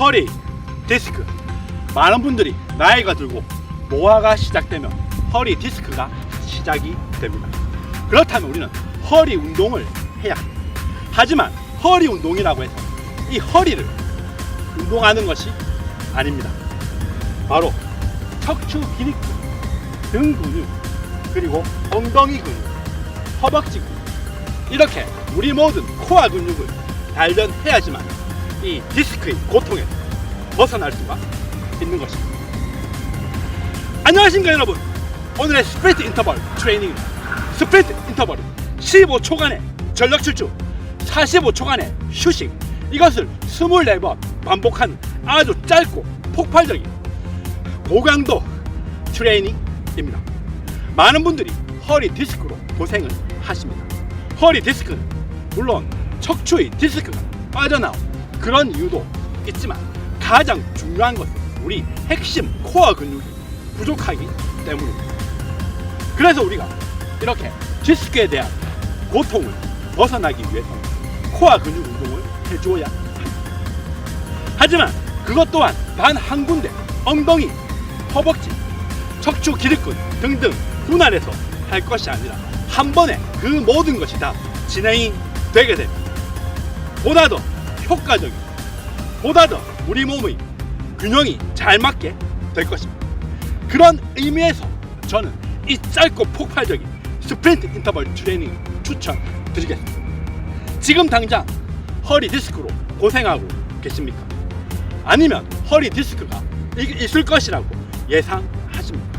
허리, 디스크. 많은 분들이 나이가 들고 노화가 시작되면 허리 디스크가 시작이 됩니다. 그렇다면 우리는 허리 운동을 해야 합니다. 하지만 허리 운동이라고 해서 이 허리를 운동하는 것이 아닙니다. 바로 척추 기립근, 등 근육, 그리고 엉덩이 근육, 허벅지 근육 이렇게 우리 모든 코어 근육을 단련해야지만 이 디스크의 고통에 벗어날 수가 있는 것입니다. 안녕하십니까 여러분. 오늘의 스프린트 인터벌 트레이닝 스프린트 인터벌은 15초간의 전력 질주, 45초간의 휴식 이것을 24번 반복하는 아주 짧고 폭발적인 고강도 트레이닝입니다. 많은 분들이 허리 디스크로 고생을 하십니다. 허리 디스크는 물론 척추의 디스크가 빠져나온 그런 이유도 있지만 가장 중요한 것은 우리 핵심 코어 근육이 부족하기 때문입니다. 그래서 우리가 이렇게 디스크에 대한 고통을 벗어나기 위해서 코어 근육 운동을 해줘야 합니다. 하지만 그것 또한 단 한 군데 엉덩이, 허벅지, 척추 기립근 등등 분할해서 할 것이 아니라 한 번에 그 모든 것이 다 진행이 되게 됩니다. 보다 더 효과적인, 보다 더 우리 몸의 균형이 잘 맞게 될 것입니다. 그런 의미에서 저는 이 짧고 폭발적인 스프린트 인터벌 트레이닝 추천드리겠습니다. 지금 당장 허리 디스크로 고생하고 계십니까? 아니면 허리 디스크가 이- 있을 것이라고 예상하십니까?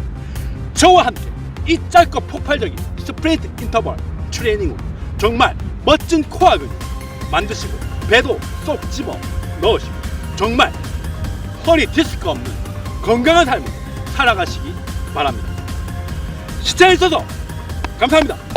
저와 함께 이 짧고 폭발적인 스프린트 인터벌 트레이닝으로 정말 멋진 코어 근육 만드시고 배도 쏙 집어 넣으시고 정말 허리 디스크 없는 건강한 삶을 살아가시기 바랍니다. 시청해주셔서 감사합니다.